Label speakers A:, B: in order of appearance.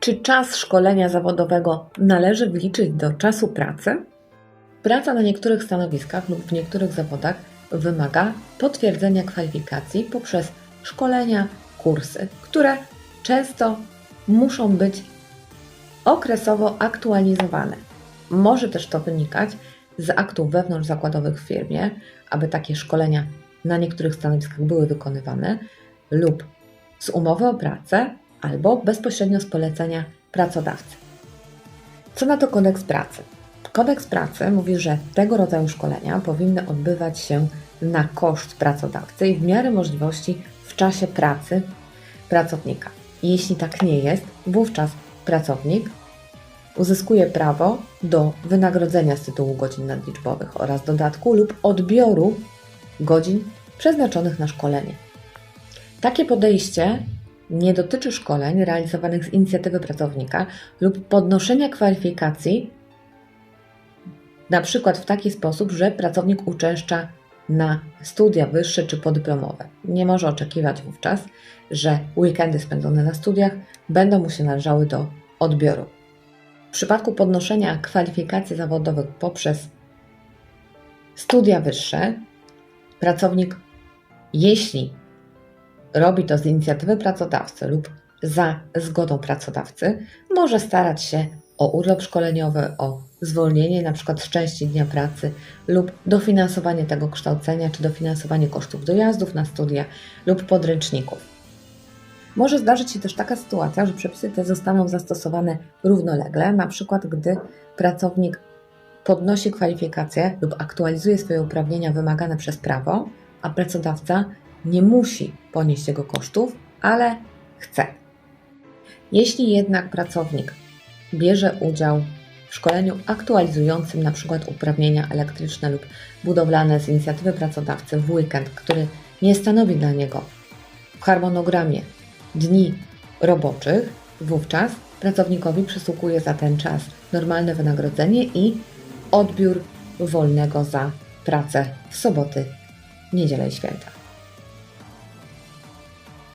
A: Czy czas szkolenia zawodowego należy wliczyć do czasu pracy? Praca na niektórych stanowiskach lub w niektórych zawodach wymaga potwierdzenia kwalifikacji poprzez szkolenia, kursy, które często muszą być okresowo aktualizowane. Może też to wynikać z aktów wewnątrzzakładowych w firmie, aby takie szkolenia na niektórych stanowiskach były wykonywane, lub z umowy o pracę, albo bezpośrednio z polecenia pracodawcy. Co na to kodeks pracy? Kodeks pracy mówi, że tego rodzaju szkolenia powinny odbywać się na koszt pracodawcy i w miarę możliwości w czasie pracy pracownika. Jeśli tak nie jest, wówczas pracownik uzyskuje prawo do wynagrodzenia z tytułu godzin nadliczbowych oraz dodatku lub odbioru godzin przeznaczonych na szkolenie. Takie podejście nie dotyczy szkoleń realizowanych z inicjatywy pracownika lub podnoszenia kwalifikacji, na przykład w taki sposób, że pracownik uczęszcza na studia wyższe czy podyplomowe. Nie może oczekiwać wówczas, że weekendy spędzone na studiach będą mu się należały do odbioru. W przypadku podnoszenia kwalifikacji zawodowych poprzez studia wyższe, pracownik, jeśli robi to z inicjatywy pracodawcy lub za zgodą pracodawcy, może starać się o urlop szkoleniowy, o zwolnienie np. z części dnia pracy lub dofinansowanie tego kształcenia, czy dofinansowanie kosztów dojazdów na studia lub podręczników. Może zdarzyć się też taka sytuacja, że przepisy te zostaną zastosowane równolegle, np. gdy pracownik podnosi kwalifikacje lub aktualizuje swoje uprawnienia wymagane przez prawo, a pracodawca nie musi ponieść jego kosztów, ale chce. Jeśli jednak pracownik bierze udział w szkoleniu aktualizującym np. uprawnienia elektryczne lub budowlane z inicjatywy pracodawcy w weekend, który nie stanowi dla niego w harmonogramie dni roboczych, wówczas pracownikowi przysługuje za ten czas normalne wynagrodzenie i odbiór wolnego za pracę w soboty, niedzielę i święta.